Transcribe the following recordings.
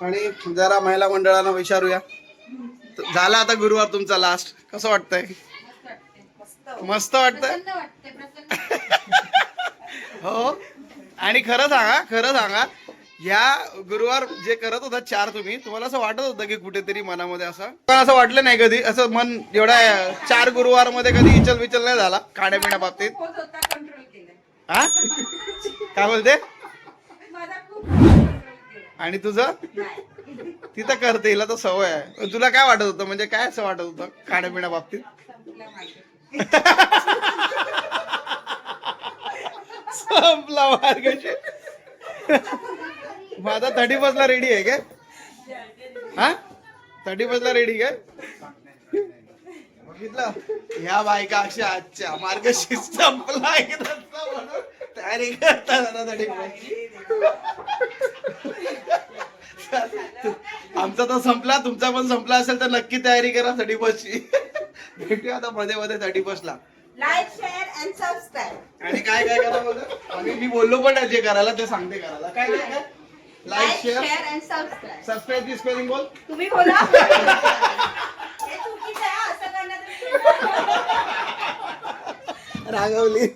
आणि जरा महिला मंडळांना विचारूया. झाला आता गुरुवार तुमचा लास्ट कसं वाटतंय? मस्त वाटतंय? वाटते हो. आणि खरं सांगा खरं सांगा या गुरुवार जे करत होता चार तुम्ही तुम्हाला असं वाटत होतं की कुठेतरी मनामध्ये असं? पण असं वाटलं नाही कधी असं मन एवढ्या चार गुरुवारमध्ये कधी इचल विचल नाही झाला खाण्यापिण्या बाबतीत? हा काय बोलते? आणि तुझं? तिथं करते हिला तर सवय आहे. तुला काय वाटत होतं? म्हणजे काय असं वाटत होतं खाण्यापिण्या बाबतीत? संपला मार्ग माझा थर्टी ला रेडी आहे काय? हा? थर्टी ला रेडी काय? बघितलं ह्या बायका अशा आजच्या मार्गशी संपला म्हणून तयारी आमचा तर संपला तुमचा पण संपला असेल तर नक्की तयारी करा थर्टी ची. भेटूया आता मध्ये मध्ये थर्टी ला. लाईक शेअर अँड सबस्क्राईब आणि काय काय करा बघा आणि मी बोललो पण जे करायला ते सांगते करायला. काय काय काय like share and subscribe subscribe ची स्पेलिंग बोल तुम्ही बोला हे चुकीचं आहे असं करण्यात रागवली.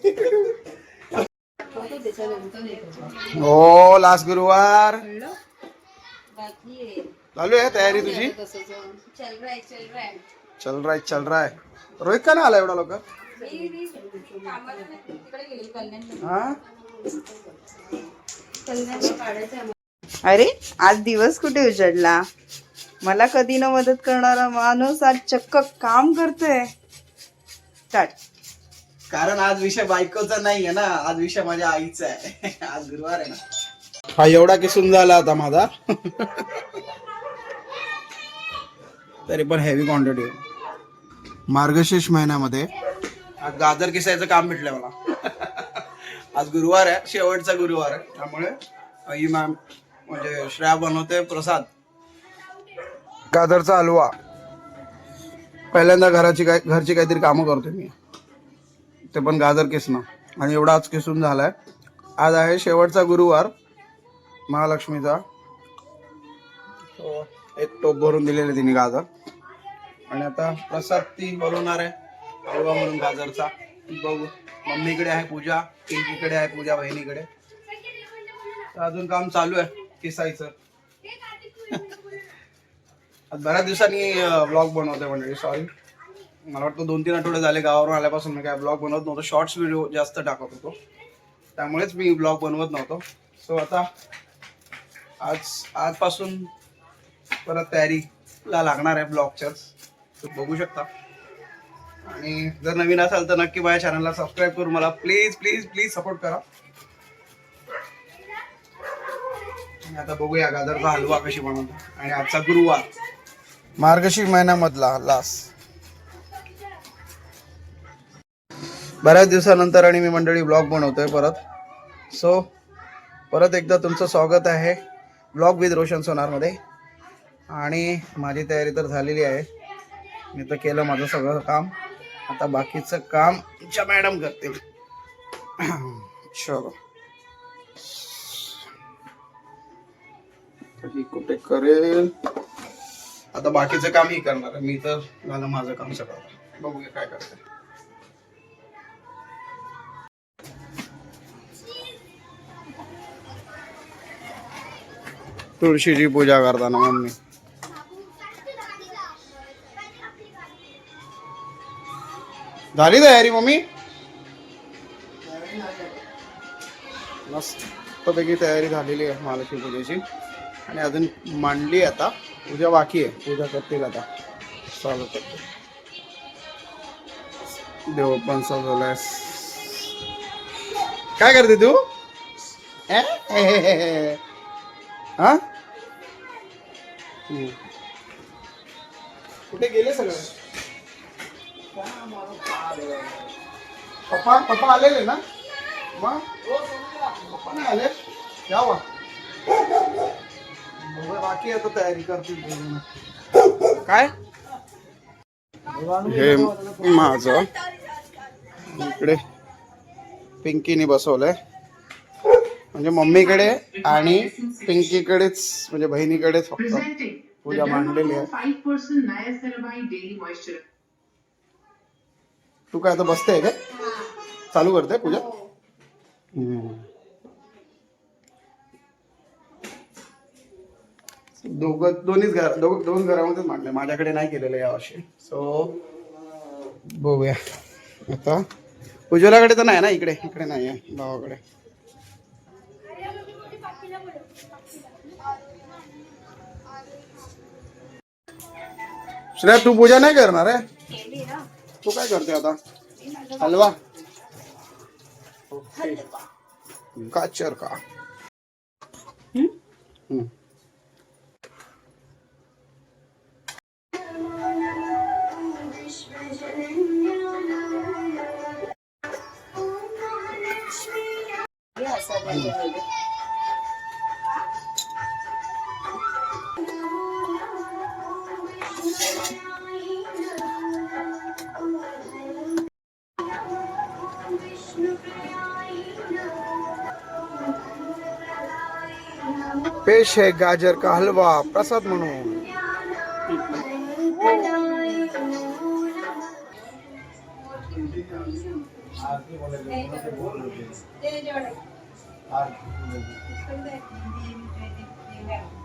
हो लास्ट गुरुवार. बाकी आहे चालू आहे तयारी तुझी? चल रहा है चल रहा है चल रहा है चल रहा है रोहित का नाही आला एवढा लोक हा? अरे आज दिवस कुठे उजडला? मला कधी न मदत करणारा माणूस आज चक्क काम करतोय. स्टार्ट कारण आज विषय बायकोचा नाही आहे ना. आज विषय माझ्या आईचा आहे. आज गुरुवार आहे ना. हा एवढा किसून झाला आता माझा. तरी पण हेवी क्वांटिटी मार्गशीर्ष महिन्यामध्ये आज गाजर किसायचं काम भेटलंय मला. आज गुरुवार आहे. शेवटचा गुरुवार आहे. त्यामुळे आई मॅम म्हणजे श्रेया बनवते प्रसाद. गाजरचा हलवा. पहिल्यांदा घराची काय घरची काहीतरी कामं करतो मी. ते पण गाजर किसणं आणि एवढा आज किसून झालाय. आज आहे शेवटचा गुरुवार महालक्ष्मीचा. एक टोप भरून दिलेले तिने गाजर. आणि आता प्रसाद ती बनवणार आहे हलवा म्हणून गाजरचा. बघू. मम्मीकडे आहे पूजा पिंकीकडे आहे पूजा बहिणीकडे तर अजून काम चालू आहे किसायचं आज बऱ्याच दिवसांनी ब्लॉग बनवते मंडळी सॉरी मला वाटतं दोन तीन आठवडे झाले गावावरून आल्यापासून मी काय ब्लॉग बनवत नव्हतो. शॉर्ट्स व्हिडिओ जास्त टाकत होतो. त्यामुळेच मी ब्लॉग बनवत नव्हतो. सो आता आज आजपासून परत तयारीला लागणार आहे ब्लॉगच्याच तर बघू शकता. आणि जर नवीन असाल तर नक्की माझ्या चॅनलला सबस्क्राईब करून मला. प्लीज प्लीज प्लीज सपोर्ट करा. आणि आता बघूया गाजरचा हलवा कशी बनवतो. आणि आजचा गुरुवार. मार्गशीर महिन्यामधला लास्ट बऱ्याच दिवसानंतर आणि मी मंडळी ब्लॉग बनवतोय परत. सो परत एकदा तुमचं स्वागत आहे ब्लॉग विथ रोशन सोनारमध्ये. आणि माझी तयारी तर झालेली आहे. मी तर केलं माझं सगळं काम. आता बाकीचं काम तुमच्या मॅडम करतील. चलो ही कुठे करेल? आता बाकीचं काम ही करणार मी तर झालं माझं काम सगळं. बघूया काय करते तुळशीची पूजा करताना मम्मी. झाली तयारी मम्मी? मस्तपैकी तयारी झालेली आहे महालक्ष्मी पूजेची. आणि अजून मांडली आता. पूजा बाकी आहे. पूजा करतील आता. चालू करते देव पण सजवलाय. काय करते तू? ए? हे. कुठे गेले सगळे? पप्पा पप्पा आलेले ना? मग पप्पा नाही आले. यावा बघा, बाकी आता तयारी करतील. काय? हे माझं. इकडे पिंकीने बसवलंय. म्हणजे मम्मीकडे आणि पिंकीकडेच म्हणजे बहिणीकडेच फक्त पूजा मांडलेली आहे. 5% niacinamide daily moisture. तू काय आता बसते काय चालू करते पूजा? हम्म. दोघं दोन्हीच घर दोघ दोन घरामध्येच मांडले. माझ्याकडे नाही केलेलं यावर्षी सो बघूया. आता उज्ज्वलाकडे तर नाही ना? इकडे इकडे नाही आहे. गावाकडे श्रेया तू पूजा नाही करणार आहे तू काय करते आता? हलवा? ओके गाजर का। हम्म. पेश है गाजर का हलवा प्रसाद म्हणून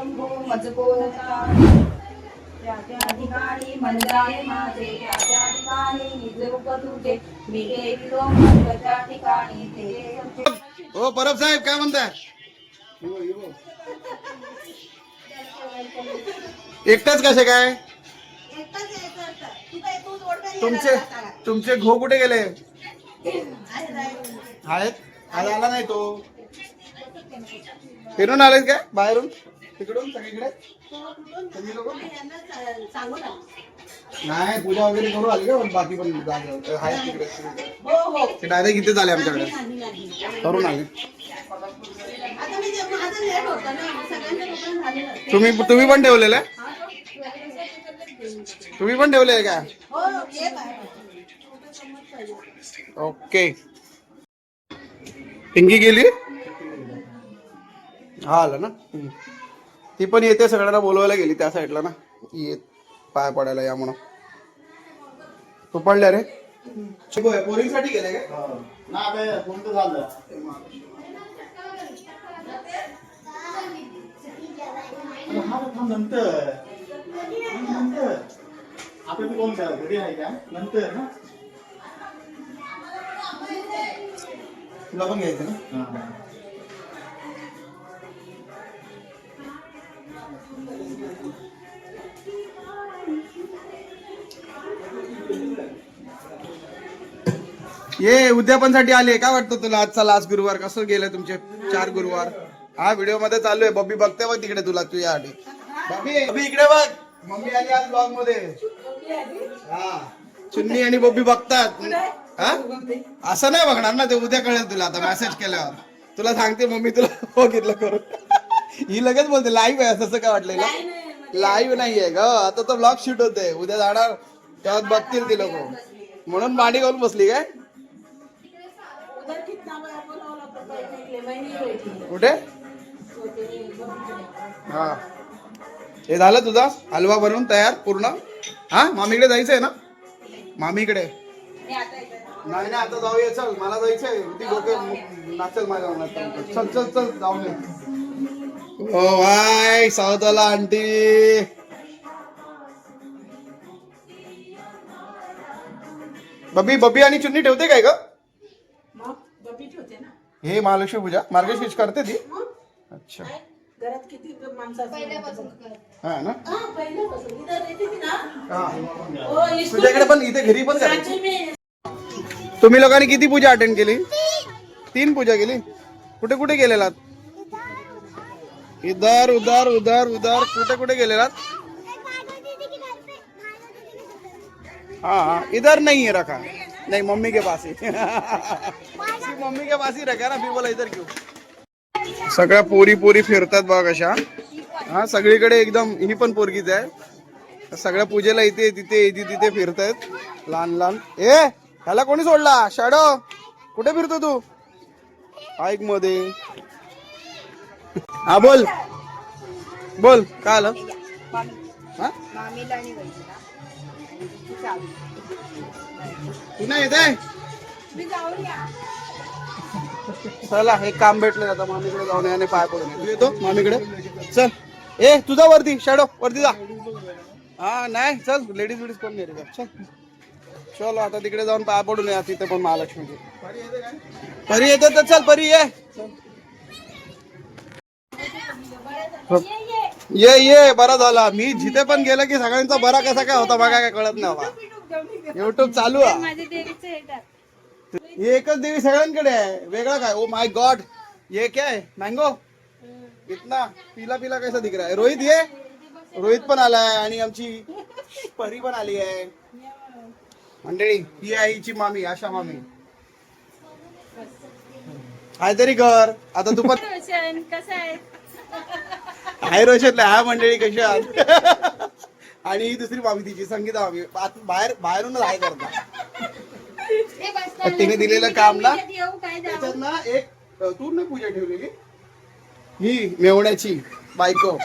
शंभो मजकोदता त्या ठिकाणी मंदिराने माझे त्या ठिकाणी तुझे मी त्या ठिकाणी ते हो परब साहेब काय म्हणताय? एकटाच कसे काय? तुमचे तुमचे घो कुठे गेले? आहेत? आज आला नाही तो. फिरून आलेत काय बाहेरून? तिकडून सगळीकडे? तुम्ही लोकं? नाही पूजा वगैरे करू आली का? पण बाकी पण जागे आहेत तिकडे. ते डायरेक्ट इथे झाले आमच्याकडे. करून आले. तुम्ही तुम्ही पण ठेवलेलं आहे? तुम्ही पण ठेवले आहे का? ओके. पिंकी गेली? हा आलं ना? हम्म. ती पण येते सगळ्यांना बोलवायला गेली त्या साईडला ना. येत पाय पडायला या म्हणून. तू पडल्या रे? पोरींसाठी गेले काय? नंतर. नंतर. आता तू कोण करा घरी आहे का? नंतर ना? तुला पण घ्यायचं ना? ये उद्यापनसाठी आले. काय वाटतं तुला आजचा लास्ट गुरुवार? कसं गेलं तुमचे चार गुरुवार? हा व्हिडिओमध्ये चालू आहे बब्बी बघते बघ तिकडे तुला तुझ्यासाठी बब्बी बब्बी इकडे बघ. मम्मी आली आज ब्लॉगमध्ये. हा. चुन्नी आणि बब्बी बघतात. हा? असं नाही बघणार ना ते उद्या कळेल तुला. आता मेसेज केल्यावर. तुला सांगते मम्मी तुला बघितलं करून. ही लगेच बोलते लाईव्ह आहे. तसं काय वाटलं लाईव्ह नाहीये ग. आता तर ब्लॉग शूट होते. उद्या जाणार. तेव्हा बघतील ती लोक. म्हणून मांडी घालून बसली काय? कुठे? हा. हे झालं तुझा? हलवा बनवून तयार पूर्ण? हा? मामीकडे जायचंय ना? मामीकडे. नाही नाही आता जाऊया. चल मला जायचंय. ती डोके नाचल माझ्या मनात. चल चल चल जाऊन ओ वाय सावताला आंटी. बबी बबी आणि चुन्नी ठेवते काय ग? मग बबीच होते ना. हे महालक्ष्मी पूजा मार्गशीर्ष करते ती. अच्छा. घरात किती हा ना? हा तुझ्याकडे पण इथे घरी पण तुम्ही लोकांनी किती पूजा अटेंड केली? तीन पूजा केली? कुठे कुठे गेलेलात? इधर उधर उधर उधर कुठे कुठे गेलेलात हा हा. इधर नाही है रखा. नाही मम्मी के पास ही. मम्मी के पास ही रखा ना. मी बोला इधर घेऊ सगळ्या पोरी पोरी फिरतात बघ अशा. हा सगळीकडे एकदम ही पण पोरगीच आहे. सगळ्या पूजेला इथे तिथे इथे तिथे फिरतायत. लहान लहान. ए ह्याला कोणी सोडला? शाडो कुठे फिरतो तू? ऐकमध्ये हा बोल. बोल काय आलं? हा? तू नाही येते चला एक काम भेटलं आता. मामीकडे जाऊन याने पाय पडून तू येतो मामीकडे? चल. ए तुझा वरती शॅडो वरती जा. हा नाही चल. लेडीज वेडीज कोण नाही रे चल. चलो आता तिकडे जाऊन पाय पडून या तिथे पण महालक्ष्मीची. परी येते तर चल परी ये. ये ये बरा झाला. मी जिथे पण गेलं की सगळ्यांचा बरा कसा काय होता बघा काय कळत नाही युट्यूब चालू आहे. ये एकच देवी सगळ्यांकडे आहे. वेगळा काय? ओ माय गॉड ये क्या मँगो इतना. पिला पिला कैसा दिख रहा है? रोहित ये? रोहित पण आलाय आणि आमची परी पण आली आहे. मंडळी ही आहे हिची मामी आशा मामी. काहीतरी कर आता तू पण कसं आहे? हाय रोशनला हा मंडळी कशी आहात? आणि ही दुसरी मामी तिची संगीता मामी आत- बाहेर बाहेरूनच हाय करता. तिने दिलेलं काम ना काय त्याच्यात ना एक अ, तू नाही पूजा ठेवलेली? ही मेवण्याची बायको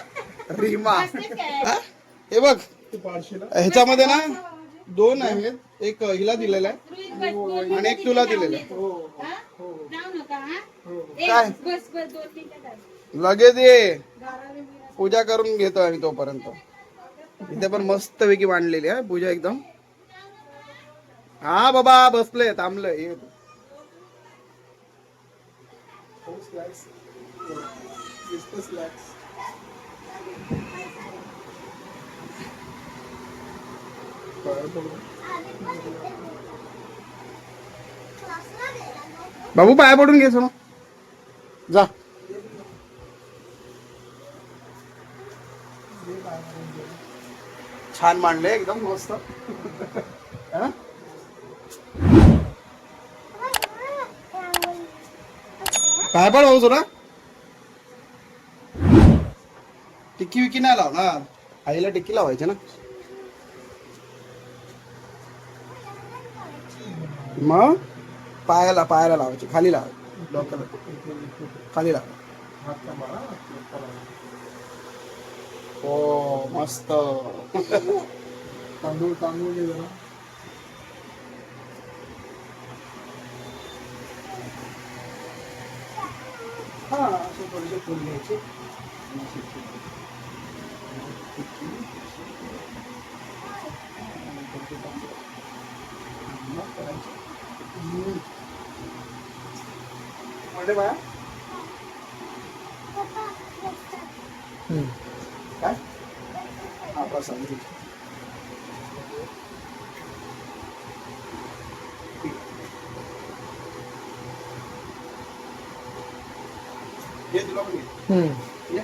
रीमा. हा? हे बघ ह्याच्यामध्ये ना दोन आहेत. एक हिला दिलेला आहे. आणि एक तुला दिलेला आहे. नका हा? ए, काय? बस बस दोन मिनिटं थांब. लगेच ये. पूजा करून घेतो आणि तोपर्यंत. इथे पण मस्त पैकी मांडलेली आहे पूजा एकदम. हा बाबा बसले थांबलंय. ये. बाबू पाया पडून घे सोना जा. छान मांडले एकदम मस्त. काय पण भाऊ तुला? टिक्की विकी नाही लावणार. आईला टिक्की लावायची ना. मग? पायाला पायाला लावायची. खाली लावायची खाली लावा. हो मस्त. तांदूळ तांदूळ घे जरा. हा असे थोडेसे फुल घ्यायचे. म्हणजे बाया काय हा प्रसाद घे. ये तुला पण घे. ये.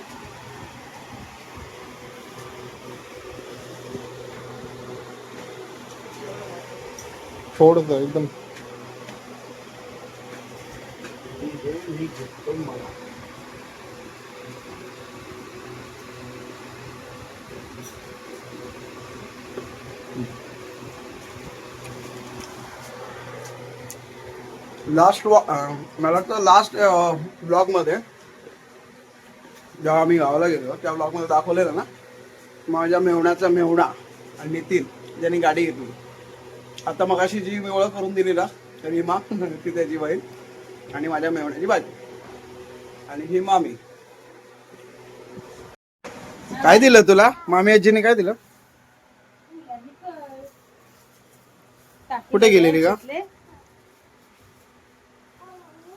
थोडस एकदम मी घे, मी घेतो मला लास्ट मला वाटतं लास्ट ब्लॉगमध्ये जेव्हा आम्ही गावाला गेलो त्या ब्लॉगमध्ये दाखवलेलं ना माझ्या मेवण्याचा मेवणा आणि नितीन ज्यांनी गाडी घेतली. आता मग अशी जी मी ओळख करून दिली ना तर ही मा ती त्याची बहीण आणि माझ्या मेवण्याची बाजी आणि ही मामी. काय दिलं तुला? मामी आजीने काय दिलं? कुठे गेलेली का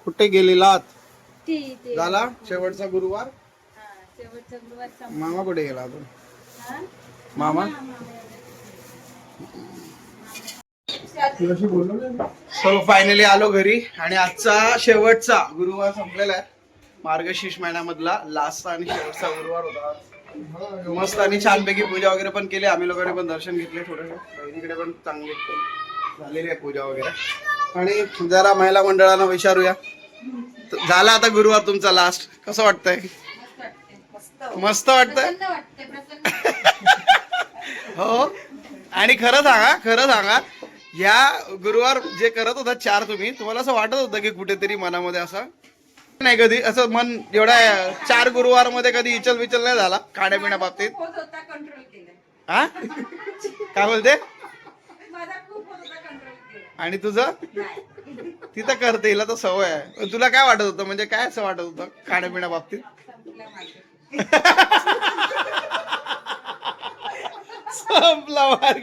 कुठे गेलेलात? ती ते. झाला शेवटचा गुरुवार? हा, शेवटचा गुरुवार संप- मामा कुठे गेला अजून? हा? मामा? सो फायनली आलो घरी आणि आजचा शेवटचा गुरुवार संपलेला आहे. मार्गशीर्ष महिन्यामधला लास्ट आणि शेवटचा गुरुवार होता. मस्त आणि छानपैकी पूजा वगैरे पण केली. आम्ही लोकांनी पण दर्शन घेतले थोडेसे. बहिणीकडे पण चांगली झालेली आहे पूजा वगैरे. आणि जरा महिला मंडळांना विचारूया. झाला आता गुरुवार तुमचा लास्ट कसं वाटतंय? मस्त वाटतंय? हो. आणि खरं सांगा खरं सांगा या गुरुवार जे करत होता चार तुम्ही तुम्हाला असं वाटत होतं की कुठेतरी मनामध्ये असं? नाही कधी असं मन एवढ्या चार गुरुवारमध्ये कधी इचल विचल नाही झाला खाण्यापिण्या बाबतीत? हा काय बोलते? आणि तुझं? तिथं करते हिला तर सवय आहे. तुला काय वाटत होतं? म्हणजे काय असं वाटत होतं खाण्यापिण्या बाबतीत? संपला माझं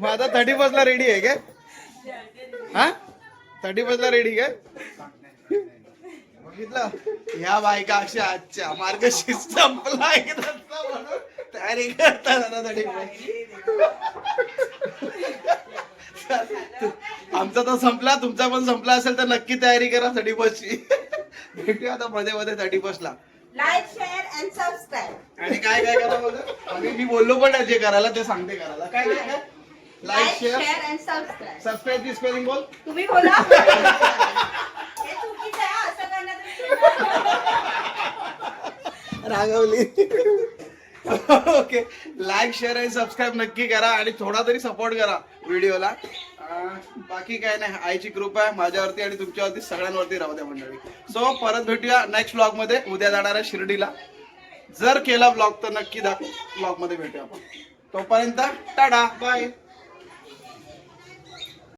माझा थर्टी ला रेडी आहे काय? हा? थर्टी ला रेडी काय? बघितलं? ह्या बायका अशा आजच्या. मार्गशीर्ष संपला एकदा तयारी करता थर्टी आमचा तर संपला तुमचा पण संपला असेल तर नक्की तयारी करा थर्टी ची. भेटूया आता मध्ये मध्ये थर्टी ला. लाईक शेअर अँड सबस्क्राईब आणि काय काय करा बोलतो आणि मी बोललो पण जे करायला ते सांगते करायला. काय काय like share and subscribe subscribe ची स्पेलिंग बोल. तुम्ही बोला. हे रागवली. ओके लाईक शेअर आणि सबस्क्राईब नक्की करा आणि थोडा तरी सपोर्ट करा व्हिडिओला बाकी काय नाही. आईची कृपा आहे माझ्यावरती आणि तुमच्यावरती सगळ्यांवरती राहू द्या मंडळी. सो परत भेटूया नेक्स्ट ब्लॉगमध्ये. उद्या जाणार आहे शिर्डीला. जर केला ब्लॉग तर नक्की ब्लॉगमध्ये भेटूया आपण. तोपर्यंत टाटा. बाय